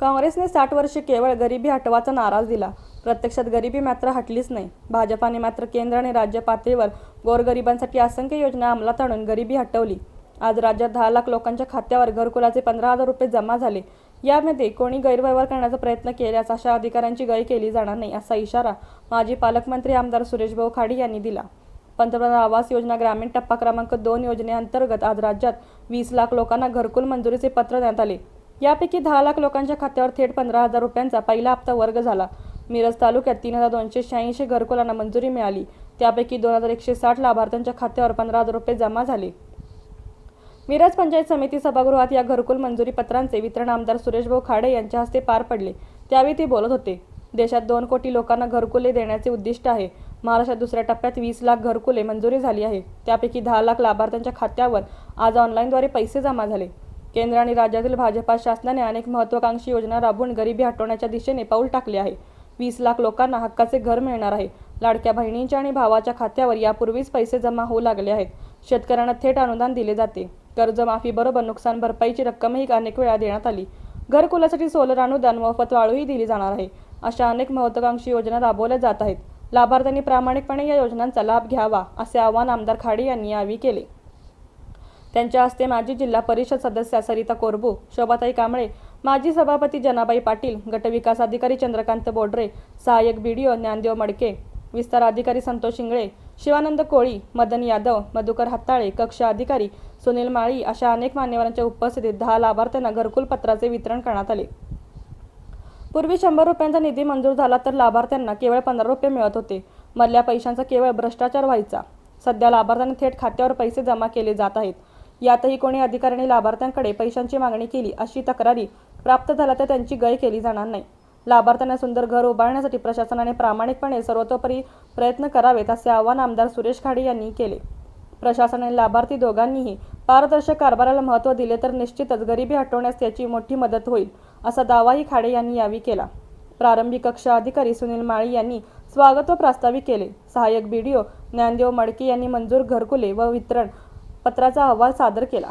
काँग्रेसने साठ वर्षे केवळ गरिबी हटवाचा नाराज दिला. प्रत्यक्षात गरिबी मात्र हटलीच नाही. भाजपाने मात्र केंद्र आणि राज्य पातळीवर गोरगरिबांसाठी असंख्य योजना अंमलात आणून गरिबी हटवली. आज राज्यात दहा लाख लोकांच्या खात्यावर घरकुलाचे पंधरा हजार रुपये जमा झाले. यामध्ये कोणी गैरव्यवहार करण्याचा प्रयत्न केल्यास अशा अधिकाऱ्यांची गय केली जाणार नाही असा इशारा माजी पालकमंत्री आमदार सुरेशभाऊ खाडी यांनी दिला. पंतप्रधान आवास योजना ग्रामीण टप्पा क्रमांक दोन योजनेअंतर्गत आज राज्यात वीस लाख लोकांना घरकुल मंजुरीचे पत्र देण्यात आले. यापैकी दहा लाख लोकांच्या खात्यावर थेट पंधरा हजार रुपयांचा पहिला हप्ता वर्ग झाला. मिरज तालुक्यात तीन हजार दोनशे शहाऐंशी घरकुलांना मंजुरी मिळाली. त्यापैकी दोन हजार एकशे साठ लाभार्थ्यांच्या खात्यावर पंधरा हजार रुपये जमा झाले. मिरज पंचायत समिती सभागृहात या घरकुल मंजुरी पत्रांचे वितरण आमदार सुरेशभाऊ खाडे यांच्या हस्ते पार पडले. त्यावेळी ते बोलत होते देशात दोन कोटी लोकांना घरकुले देण्याचे उद्दिष्ट आहे. महाराष्ट्रात दुसऱ्या टप्प्यात वीस लाख घरकुले मंजुरी झाली आहे. त्यापैकी दहा लाख लाभार्थ्यांच्या खात्यावर आज ऑनलाईनद्वारे पैसे जमा झाले. केंद्र आणि राज्यातील भाजपा शासनाने अनेक महत्वाकांक्षी योजना राबवून गरिबी हटवण्याच्या दिशेने पाऊल टाकले आहे. वीस लाख लोकांना हक्काचे घर मिळणार आहे. लाडक्या बहिणींच्या आणि भावाच्या खात्यावर यापूर्वीच पैसे जमा होऊ लागले आहेत. शेतकऱ्यांना थेट अनुदान दिले जाते. कर्जमाफीबरोबर नुकसान भरपाईची रक्कमही अनेक वेळा देण्यात आली. घरकुलासाठी सोलर अनुदान मोफत वाळूही दिली जाणार आहे. अशा अनेक महत्वाकांक्षी योजना राबवल्या जात आहेत. लाभार्थ्यांनी प्रामाणिकपणे या योजनांचा लाभ घ्यावा असे आवाहन आमदार खाडे यांनी यावेळी केले. त्यांच्या हस्ते माजी जिल्हा परिषद सदस्या सरिता कोरबू शोभाताई कांबळे माजी सभापती जनाबाई पाटील गटविकास अधिकारी चंद्रकांत बोडरे सहाय्यक बीडीओ ज्ञानदेव मडके विस्तार अधिकारी संतोष शिंगळे शिवानंद कोळी मदन यादव मधुकर हत्ताळे कक्ष अधिकारी सुनील माळी अशा अनेक मान्यवरांच्या उपस्थितीत दहा लाभार्थ्यांना घरकुल पत्राचे वितरण करण्यात आले. पूर्वी शंभर रुपयांचा निधी मंजूर झाला तर लाभार्थ्यांना केवळ पंधरा रुपये मिळत होते. मधल्या पैशांचा केवळ भ्रष्टाचार व्हायचा. सध्या लाभार्थ्यांना थेट खात्यावर पैसे जमा केले जात आहेत. यातही कोणी अधिकाऱ्यांनी लाभार्थ्यांकडे पैशांची मागणी केली अशी तक्रारी प्राप्त झाल्या तर त्यांची गय केली जाणार नाही. लाभार्थ्यांना सुंदर घर उभारण्यासाठी प्रशासनाने प्रामाणिकपणे सर्वतोपरी प्रयत्न करावेत असे आवाहन आमदार सुरेश खाडे यांनी केले. प्रशासन आणि लाभार्थी दोघांनीही पारदर्शक कारभाराला महत्त्व दिले तर निश्चितच गरिबी हटवण्यास त्याची मोठी मदत होईल असा दावाही खाडे यांनी यावेळी केला. प्रारंभिक कक्ष अधिकारी सुनील माळी यांनी स्वागत व प्रास्ताविक केले. सहाय्यक बीडीओ ज्ञानदेव मडके यांनी मंजूर घरकुले व वितरण पत्राचा अहवाल सादर केला.